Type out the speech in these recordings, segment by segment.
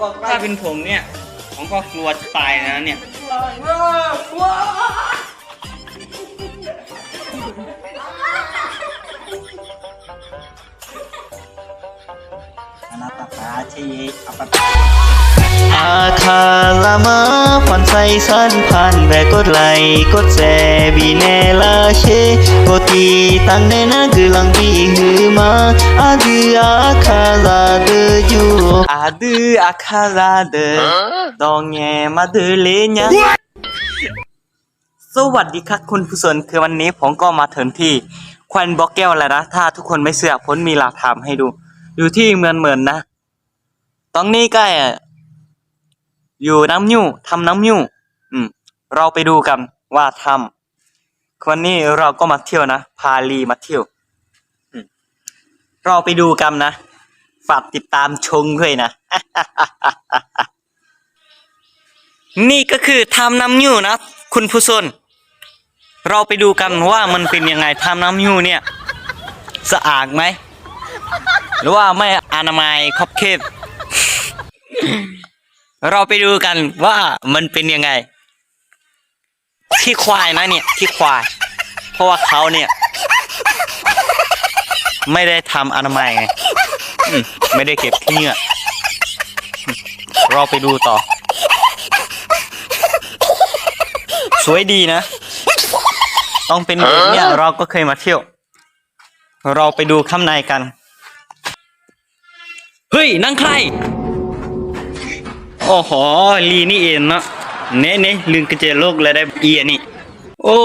ก็ถ้าเป็นผมเนี่ยผมก็กลัวตายนะเนี่ยอนาตตาชีอัปปะอา คาลามาผ่อนใส่สันพันแบกดไลกดแซบีเนลาเชกตีตังเนนะคือลังบีฮือมาอาดืออาคาลาเดอยูอาดืออาคาลาเดดองแงมาเดเลญะสวัสดีครับคุณผู้ชมคือวันนี้ผมก็มาถึงที่ควันบอกแก้วแล้วนะถ้าทุกคนไม่เชื่อผมมีหลักฐานให้ดู อยู่ที่เมืองเหมือนนะตรงนี้ใกล้อะ อยู่น้ำยู่ทำน้ำยู่อืม เราไปดูกันว่าทำวันนี้เราก็มาเที่ยวนะพาลีมาเที่ยวเราไปดูกันนะฝากติดตามชมด้วยนะ นี่ก็คือทำน้ำยู่นะคุณผู้ชมเราไปดูกันว่ามันเป็นยังไงทำน้ำยู่เนี่ย สะอาดไหม หรือว่าไม่อนามัยครอบเขต เราไปดูกันว่ามันเป็นยังไง ที่ควายนะเนี่ย ที่ควาย เพราะว่าเขาเนี่ย ไม่ได้ทำอนามัยไงไม่ได้เก็บขี้เหงื่อเราไปดูต่อ สวยดีนะ ต้องเป็นแบบเนี่ยเราก็เคยมาเที่ยว เราไปดูข้างในกัน เฮ้ยนั่งใคร โอ้โหลีนี่เองเนาะเน่เน่ลืมกระเจโลกเลยได้เอียนี่ โอ้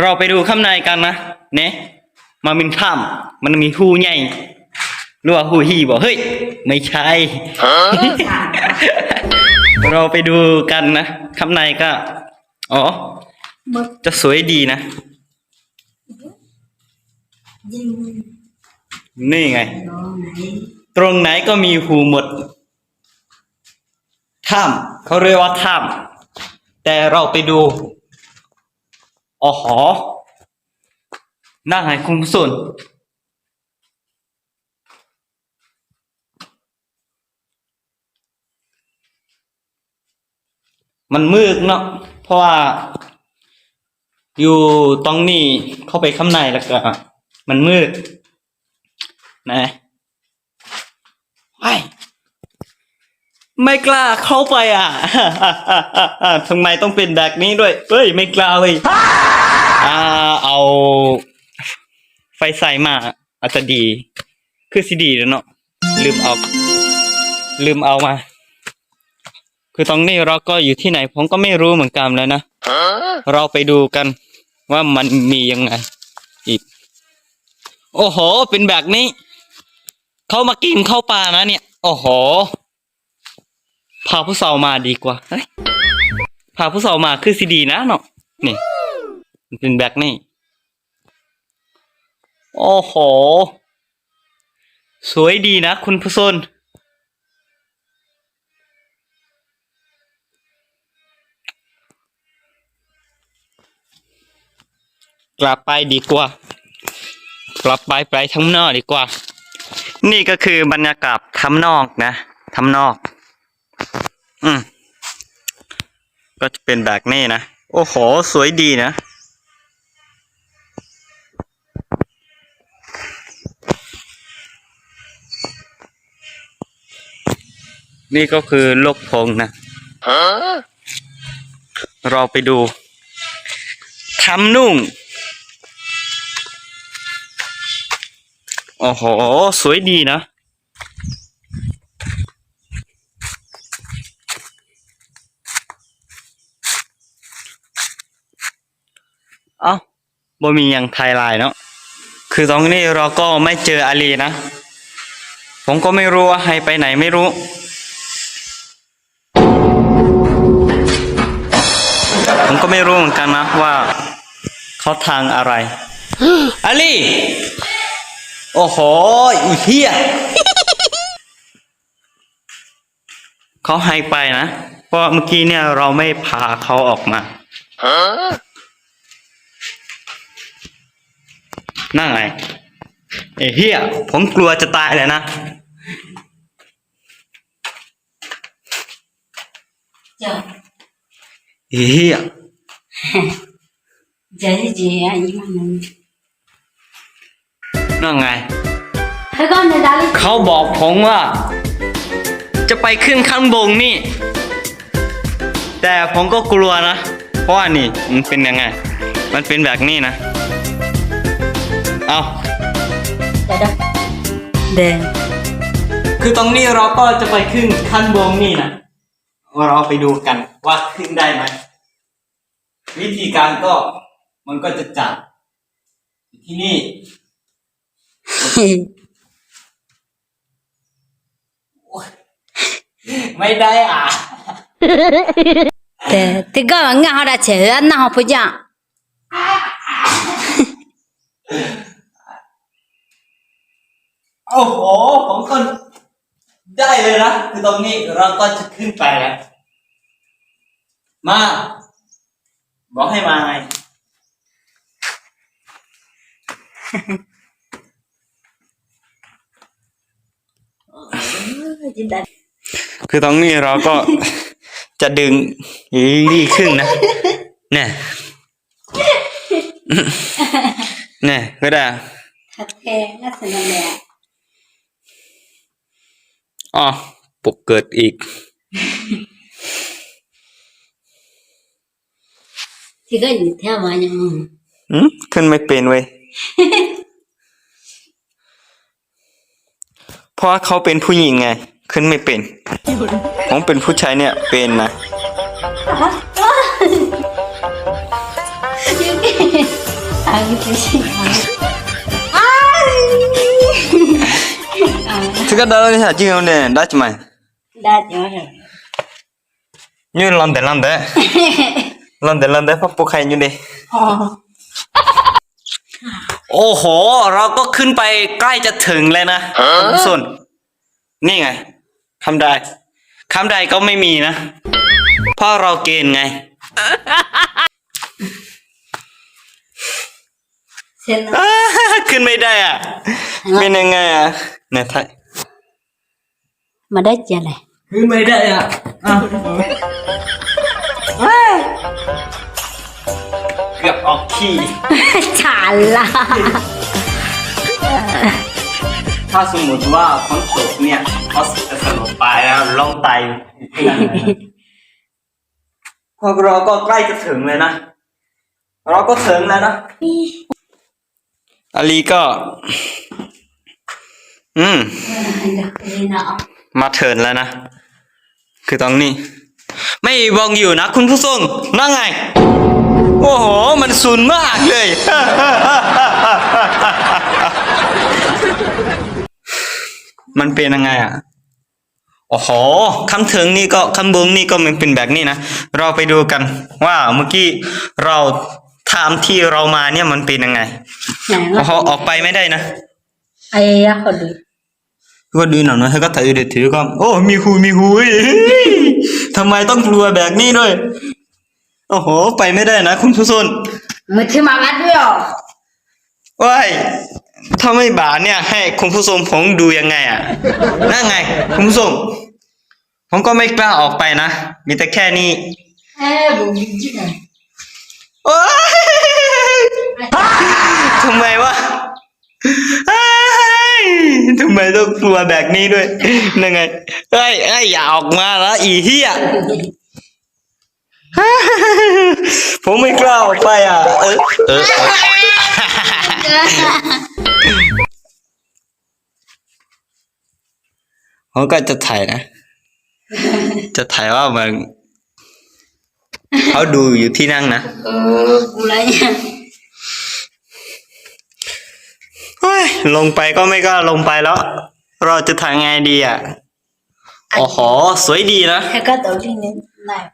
เราไปดูข้างในกันนะ เน่มามินถ้ำมันมีหูใหญ่หรือว่าหูหีบอกเฮ้ย ไม่ใช่ เราไปดูกันนะข้างในก็ อ๋อ จะสวยดีนะ นี่ไง ตรงไหนก็มีหูหมดถ้ำเขาเรียกว่าถ้ำแต่เราไปดูอ๋อหอนั่งไงคุณผู้ชมมันมืดเนาะเพราะว่า อยู่ตรงนี้เข้าไปข้างในแล้วก็ มันมืด นะไม่ไม่กล้าเข้าไปอะทำไมต้องเป็นแบบนี้ด้วยเฮ้ย ไม่กล้าเลยอ่าเอา ไฟใส่มาอาจจะดี คือสิดีแล้วเนาะลืมเอา ลืมเอามา คือตรงนี้เราก็อยู่ที่ไหน ผมก็ไม่รู้เหมือนกันแล้วนะเราไปดูกันว่ามันมียังไง อีก โอ้โห เป็นแบบนี้ เขามากินข้าวปลานะเนี่ย โอ้โห พาผู้สาวมาดีกว่า พาผู้สาวมาคือสิดีนะเนาะ นี่มันเป็นแบบนี้โอ้โห สวยดีนะคุณผู้ชมกลับไปดีกว่า กลับไปไปทั้งนอกดีกว่า นี่ก็คือบรรยากาศทำนอกนะทำนอก อืมก็จะเป็นแบบนี้นะ โอ้โห สวยดีนะ นี่ก็คือโลกพงนะเราไปดูทำนุ่ง โอ้โห สวยดีนะ เอ้าบ่มีอย่างไทยไลน์เนาะ คือตรงนี้เราก็ไม่เจออาลีนะ ผมก็ไม่รู้ว่าให้ไปไหนไม่รู้ผมก็ไม่รู้เหมือนกันนะว่าเขาทางอะไรอาลี โอ้โหอีเหี้ยเขาให้ไปนะ เพราะเมื่อกี้เนี่ยเราไม่พาเขาออกมา นั่งไงเอ้ยเฮียผมกลัวจะตายเลยนะจ้ะเอ้ยเฮียเจ๊เจ๊อายุมั นนั่นนั่นไงให้ก่อนเนี่ยดาลิเขาบอกผมว่า จะไปขึ้นข้างบนนี่ แต่ผมก็กลัวนะ เพราะว่านี่มันเป็นยังไง มันเป็นแบบนี้นะ เอาเดี๋ยวเดี๋ยวคือตรงนี้เราก็จะไปขึ้นขั้นบนนี่นะเราไปดูกันว่าขึ้นได้ไหมวิธีการก็มันก็จะจับที่นี่ ไม่ได้อะเดี๋ยวที่ก็งาหาเจ๊อันน่ะพูดจังโอ้โหผมก็ได้เลยนะคือตรงนี้เราก็จะขึ้นไปแล้วมา บอกให้มาไง จินดาคือตรงนี้เราก็ จะดึงดีขึ้นนะเนี่ยเนี่ยก็ได้ทักแท้น่าสนุกเลยอ๋อปกเกิดอีกที่ก็อยู่แถววันยังอืมขึ้นไม่เป็นเว้ย เพ ราะเขาเป็นผู้หญิงไง ขึ้นไม่เป็น ผมเป็นผู้ชายเนี่ยเป็นนะถ้าได้ภาษาจีนเนี่ยได้จังไหมได้จังเลยยูรันเดอร์รันเดอร์รั가다른 사 지금รันเด지만 뉴 런데 런데 런데 런데 퍼포카이 뉴데 어 โอ้โห เราก็ขึ้นไปใกล้จะถึงเลยนะส่วนนี่ไงคำใดคำใดก็ไม่มีนะเพราะเราเกณฑ์ไงขึ้นไม่ได้อะเป็นยังไงอะเนี่ยไทยมาได้เจออะไร ขึ้นไม่ได้อะ ขี้ฉาละถ้าสมมติว่าฝนตกเนี่ยเขาจะสลบไปแล้วลองไตพวกเราก็ใกล้จะถึงเลยนะ เราก็ถึงแล้วนะอาลีก็ อืม มาเถินแล้วนะ คือตรงนี้ ไม่บองอยู่นะคุณผู้ชมนั่งไง โอ้โห มันสูนมากเลย มันเป็นยังไงอะ โอ้โหคำถึงนี่ก็คำบงนี่ก็มันเป็นแบบนี้นะ เราไปดูกันว่าเมื่อกี้เราทำที่เรามาเนี่ยมันเป็นยังไงโอ้โหออกไปไม่ได้นะไอ้ยาคนดูก็ดูหน่อยนะให้ก็ถือเด็ดถือก็ โอ้ มีหูมีหูเฮ้ยทำไมต้องกลัวแบบนี้ด้วย โอ้โห ไปไม่ได้นะคุณผู้ชมมือถือมางัดด้วยอ๋อว้ายถ้าไม่บาทเนี่ย ให้คุณผู้ชมผมดูยังไงอะนั่นไง คุณผู้ชมผมก็ไม่กล้าออกไปนะ มีแต่แค่นี้เอ้ยบุญจริงเลยโอ๊ยทำไมวะเอ้ยทำไมต้องกลัวแบบนี้ด้วยนั่นไงเอ้ยเอ้ยอย่าออกมาละอีเหี้ย ผมไม่กล้าออกไปอะเออเออเออผมก็จะถ่ายนะ จะถ่ายว่ามันเขาดูอยู่ที่นั่งนะ เออกูไรเนี่ยเฮ้ยลงไปก็ไม่กล้าลงไปแล้ว เราจะทำไงดีอะ โอ้โห สวยดีนะให้ก็ตัวนี้เนี่ยได้ทำเลยทำเลยได้เลยทำเลยเดี๋ยวดูมั้ยรักใครมั้ยเดี๋ยวไม่ได้เขาอย่างไม่กล้าออกไปเอ้ยออกไปก็ไม่ได้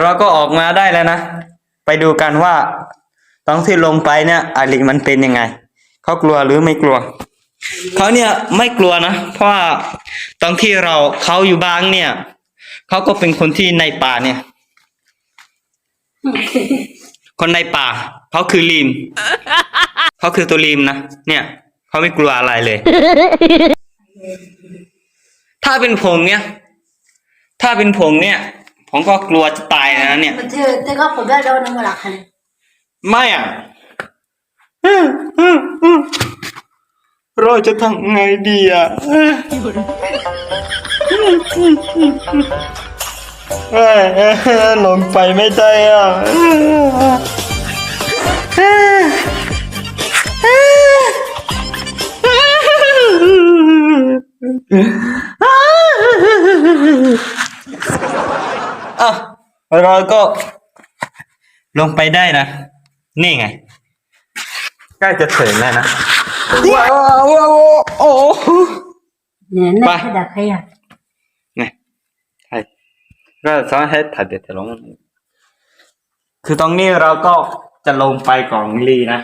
เราก็ออกมาได้แล้วนะ ไปดูกันว่าตอนที่ลงไปเนี่ยอาลิมันเป็นยังไง เขากลัวหรือไม่กลัว เขาเนี่ยไม่กลัวนะ เพราะว่าตอนที่เราเขาอยู่บ้างเนี่ยเขาก็เป็นคนที่ในป่าเนี่ย คนในป่าเขาคือลิมเขาคือตัวลิมนะเนี่ยเขาไม่กลัวอะไรเลย ถ้าเป็นผมเนี่ย ถ้าเป็นผมเนี่ย ผมก็กลัวจะตายนะเนี่ยมันเธอเธอก็ผมได้โดนน้ำมันหลักคันไม่อะเราจะทำไงดีอะลงไปไม่ได้อะอะ เราก็ลงไปได้นะ นี่ไง ใกล้จะถึงแล้วนะ ว้าวว้าวว้าวโอ้โห เนี่ยไปนี่คือดักขยะนี่ใช่ก็สามารถให้ถัดเด็ดลง คือตรงนี้เราก็จะลงไปกล่องลีนะ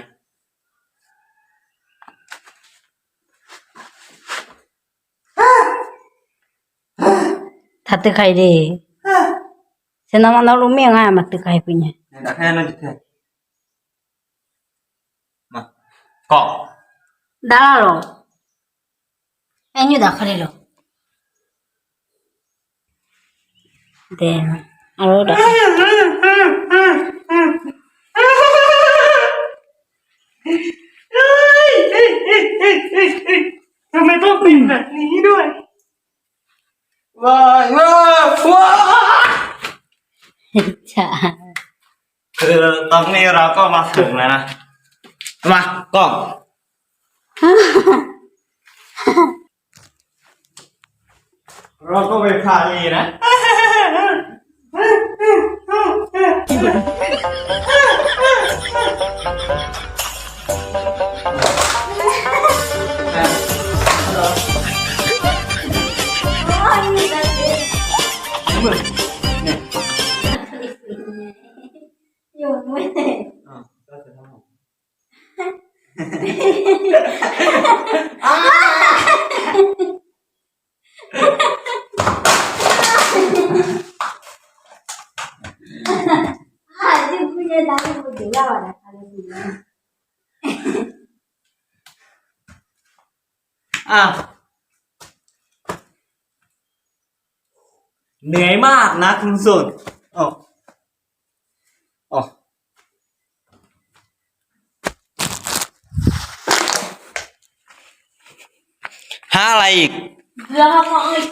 ถ้าตึกใครดีฉันน้องน้องรู้เมียง่ายมาตึกใครปุ่นเนี่ยนี่นะแค่นั้นจะถึงมาเกาะได้ หรอไอ้นี่ดักใครหรอเดี๋ยวเอาดัก ทำไมต้องเป็นแบบนี้ด้วยว้ายว้ายว้าย จ้า คือตอ นนี้เราก็มาถึงแล้วนะ มาก็เราก็ไปพาลีนะ อ่าที่คุณยายดังคุณถึงแล้วนะอะไรดีนะ อะเหนื่อยมากนะคุณสุดอ๋ออ๋อหา อะไรอีก เรื่องเขาเอ้ย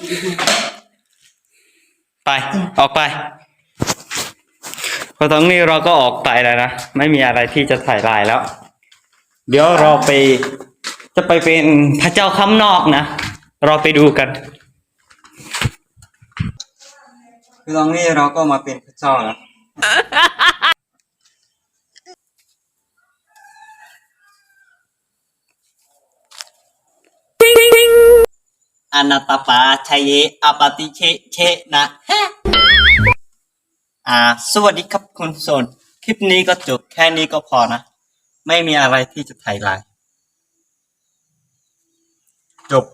ไป ออกไป พอตรงนี้เราก็ออกไปแล้วนะ ไม่มีอะไรที่จะถ่ายลายแล้ว เดี๋ยวเราไป จะไปเป็นพระเจ้าข้างนอกนะ เราไปดูกันคือตรงนี้เราก็มาเป็นพระเจ้านะ อนาตปาชัยเยอปาติเชเชนะฮะอ่า สวัสดีครับคุณโซนคลิปนี้ก็จบแค่นี้ก็พอนะ ไม่มีอะไรที่จะถ่ายลายจบ